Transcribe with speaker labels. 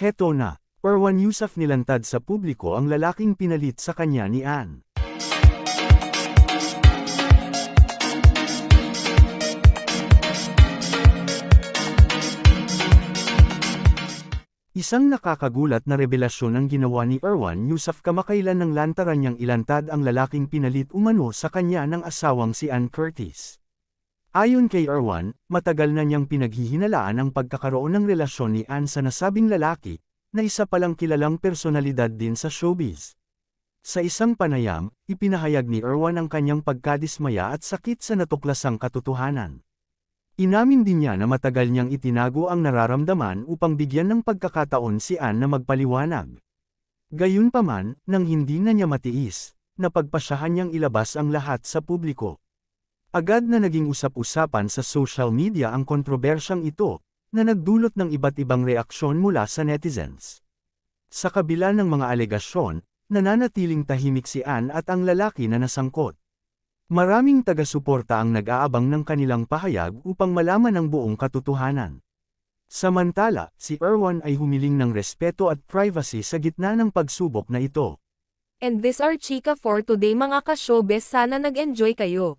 Speaker 1: Heto na, Erwan Yusuf nilantad sa publiko ang lalaking pinalit sa kanya ni Ann. Isang nakakagulat na revelasyon ang ginawa ni Erwan Yusuf kamakailan ng lantaran niyang ilantad ang lalaking pinalit umano sa kanya ng asawang si Ann Curtis. Ayon kay Erwan, matagal na niyang pinaghihinalaan ang pagkakaroon ng relasyon ni Ann sa nasabing lalaki, na isa palang kilalang personalidad din sa showbiz. Sa isang panayam, ipinahayag ni Erwan ang kanyang pagkadismaya at sakit sa natuklasang katotohanan. Inamin din niya na matagal niyang itinago ang nararamdaman upang bigyan ng pagkakataon si Ann na magpaliwanag. Gayunpaman, nang hindi na niya matiis, napagpasyahan niyang ilabas ang lahat sa publiko. Agad na naging usap-usapan sa social media ang kontrobersyang ito, na nagdulot ng iba't ibang reaksyon mula sa netizens. Sa kabila ng mga alegasyon, nananatiling tahimik si Ann at ang lalaki na nasangkot. Maraming taga-suporta ang nag-aabang ng kanilang pahayag upang malaman ang buong katotohanan. Samantala, si Erwan ay humiling ng respeto at privacy sa gitna ng pagsubok na ito.
Speaker 2: And this are Chika for today mga ka-showbiz sana nag-enjoy kayo.